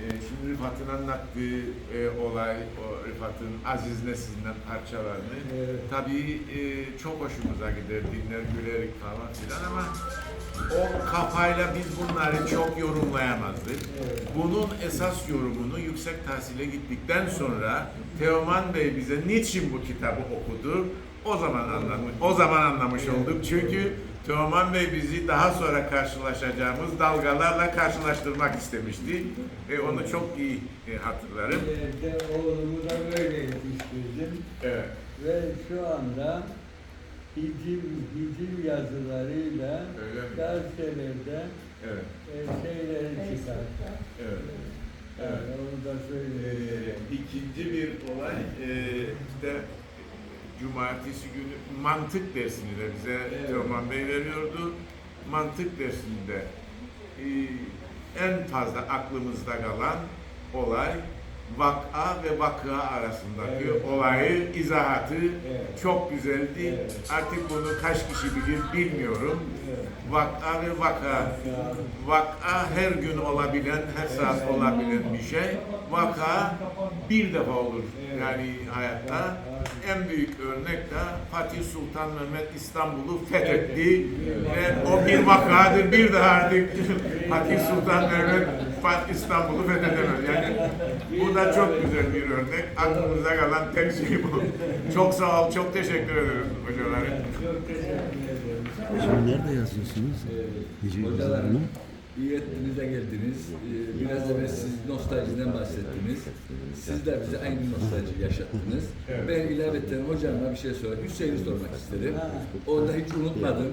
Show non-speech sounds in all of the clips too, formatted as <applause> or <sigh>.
E, şimdi Rıfat'ın anlattığı e, olay, o Rıfat'ın Aziz Nesin'den parçalarını Evet. tabii e, çok hoşumuza gider, dinler, gülerik falan filan ama o kafayla biz bunları çok yorumlayamazdık. Evet. Bunun esas yorumunu yüksek tahsile gittikten sonra Teoman Bey bize niçin bu kitabı okudu? O zaman anlamış, o zaman anlamış olduk. Çünkü Teoman Bey bizi daha sonra karşılaşacağımız dalgalarla karşılaştırmak istemişti. Ve onu çok iyi e, hatırlarım. İleride oğlumu da böyle yetiştirdim. Evet. Ve şu anda hiciv, hiciv yazılarıyla gazetelerde Evet. e, şeyleri çıkar. Evet. Yani Evet. onu da Ee, söyleyeyim. ikinci bir olay e, işte cumartesi günü mantık dersini de bize Evet. Teoman Bey veriyordu. Mantık dersinde e, en fazla aklımızda kalan olay vak'a ve vakıa arasındaki Evet. olayı, izahatı Evet. çok güzeldi. Evet. Artık bunu kaç kişi bilir bilmiyorum. Evet. Vak'a ve vaka. Vaka her gün olabilen, her saat olabilen bir şey. Vaka bir defa olur Evet. yani hayatta. Evet. En büyük örnek de Fatih Sultan Mehmet İstanbul'u fethetti Evet. ve o bir vakadır. Bir daha artık <laughs> Fatih Sultan Mehmet İstanbul'u fethedemez. Yani bu da çok güzel bir örnek. Aklımıza kalan tek şey bu. Çok sağ ol, çok teşekkür ederim hocalarım. Çok teşekkür ederim. Şimdi nerede yazıyorsunuz? Hocalarım, yazılarını? İyi ettiniz de geldiniz. Ee, Biraz evvel siz nostaljiden bahsettiniz. Siz de bize aynı nostalji yaşattınız. Evet. Ben ilavetten hocama bir şey sorayım. Hüseyin'i sormak isterim. Onu da hiç unutmadım.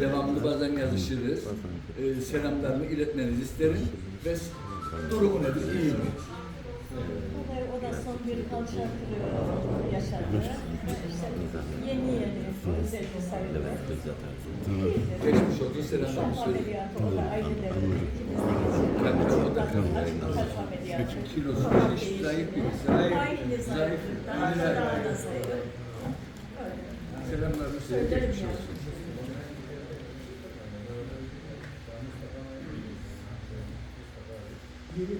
Devamlı bazen yazışırız. Ee, selamlarımı iletmenizi isterim. Ve durumu nedir? İyi mi? Son bir kırığı yaşadı. İşte yeni yeni üzerinde sarıldı. Geçmiş olsun selamlarımı Kalp söyleyin. ameliyatı, o da aileleri. İkimiz de geçirdik. Kalp- da kalp. Kilosu hiç zayıf. Aynı Zayıf. zayıf. Daha da daha da zayıf. Öyle. Selamlarımı söyleyin. Söylerim Geçmiş olsun. Biri,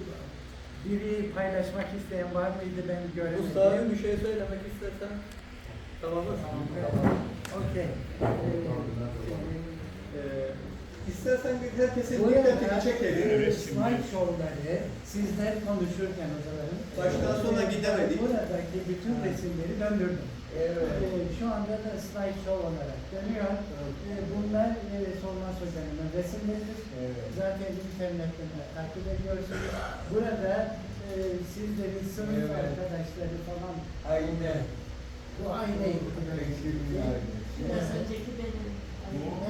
biri paylaşmak isteyen var mıydı ben göremedim. Mustafa bir şey söylemek istersen. Tamam mı? Okey. Ee, istersen bir herkesin dikkatini çekelim. e, slide show'ları sizler konuşurken hocalarım. Baştan sona e, gidemedik. Buradaki bütün resimleri döndürdüm. Evet. E, şu anda da slide show olarak dönüyor. E, bunlar e, Solmaz Hoca'nın resimleridir. Evet. Zaten internetten takip ediyorsunuz. Burada e, sizlerin sınıf Evet. arkadaşları falan Aynen. bu aynı aynı. Biraz önceki benim.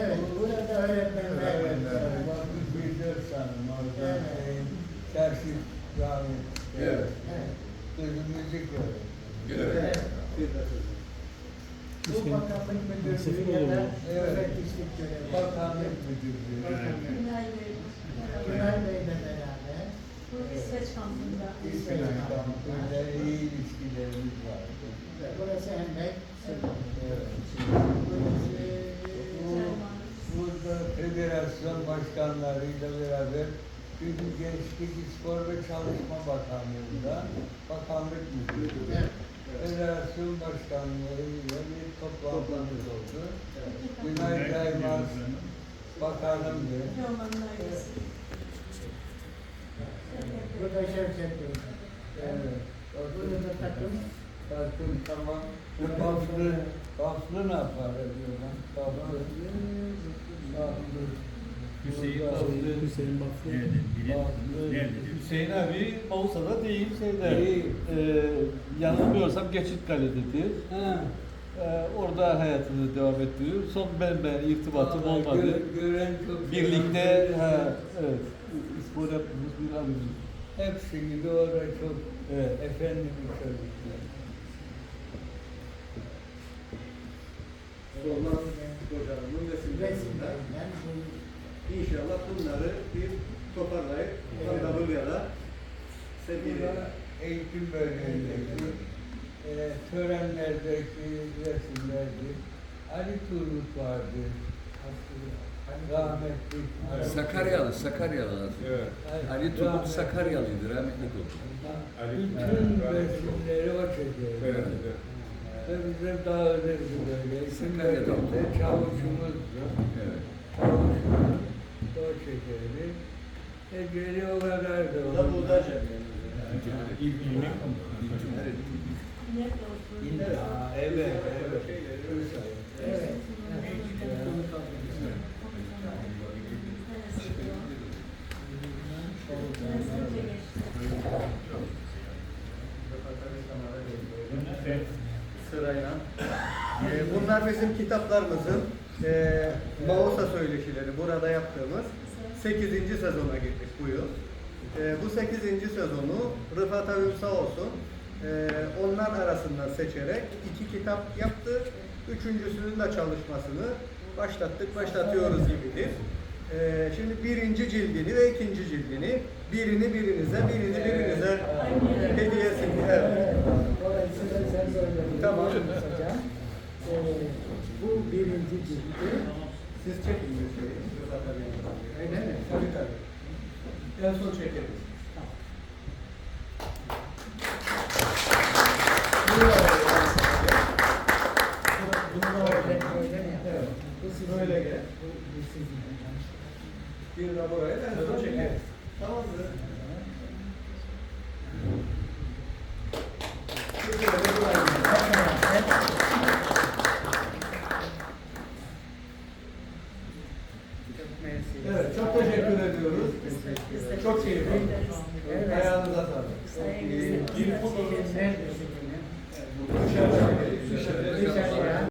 Evet, burada öğretmenler Evet, var. evet. Vakıf Bildir Sanım orada. Evet. Evet. Çarşı cami. Evet. Evet. Sözü müzik öyle. Evet. Bu bakanlık müdürlüğü ya da Evet. müfettişlik görevi. Bakanlık Müdürlüğü. Günay Bey. Günay Bey'le beraber Bu İsveç kampında. İsveç Kampıyla iyi ilişkilerimiz var. Burası Emek. Evet. Burası Bu- Burada federasyon başkanlarıyla beraber çünkü Gençlik Spor ve Çalışma Bakanlığı'nda bakanlık müdürü. Evet. Federasyon başkanlarıyla bir toplantımız oldu. Günay Caymaz bakanımdı. Ailesi. Burada Şevket. Evet. Burada da takım. Takım tamam. Bu Baflı, Baflı ne yapar diyor lan? Baflı. Baflı. Hüseyin Baflı. Hüseyin Baflı. Baflı. Hüseyin abi Mausa'da değil şeyde. Değil. Ee, yanılmıyorsam Geçit Kale'dedir. Ha. Ee, orada hayatını devam ettiriyor. Son ben ben irtibatım Vallahi olmadı. gö- gören çok Birlikte ha, evet spor yaptığımız bir abimiz. Hepsi gibi orada çok Evet. efendi bir çocuklar. Solmaz hocamın resimlerinden. İnşallah bunları bir toparlayıp Anadolu'ya sevgili Burada eğitim bölümündeki e, törenlerdeki resimlerdi. Ali Turgut vardı. rahmetli. Sakaryalı, Sakaryalı. Evet. Ali Turgut Sakaryalıydı, rahmetli oldu. Bütün resimleri o çekiyor. Evet. Ve bize dağılırdı böyle. Sakarya'da çavuşumuz E geri o da Bu da oldu. buğday İl, ilmi. Nerede oturuyor? Evet, evet. Sırayla. Ee, bunlar bizim kitaplarımızın e, Mausa söyleşileri burada yaptığımız 8. sezona girdik bu yıl. E, bu 8. sezonu Rıfat Avüm sağ olsun e, onlar arasından seçerek iki kitap yaptı. Üçüncüsünün de çalışmasını başlattık, başlatıyoruz gibidir. E, şimdi birinci cildini ve ikinci cildini birini birinize, birini birinize hediyesini. Evet. Tamam. Ee, bu birinci cildi. Siz çekin. Rıfat Avüm'ü. Öyle mi? Tabii tabii. En son çekeriz. Öyle, öyle mi yapalım? Bu. Böyle gel. Bir de buraya en son çekeriz. Tamamdır. Bir kere de buraya. Mersi. Evet, çok teşekkür ediyoruz. Çok keyifli. Evet. Ayağınıza sağlık. Bir fotoğraf neredesin yine? Dışarıda. Dışarıya.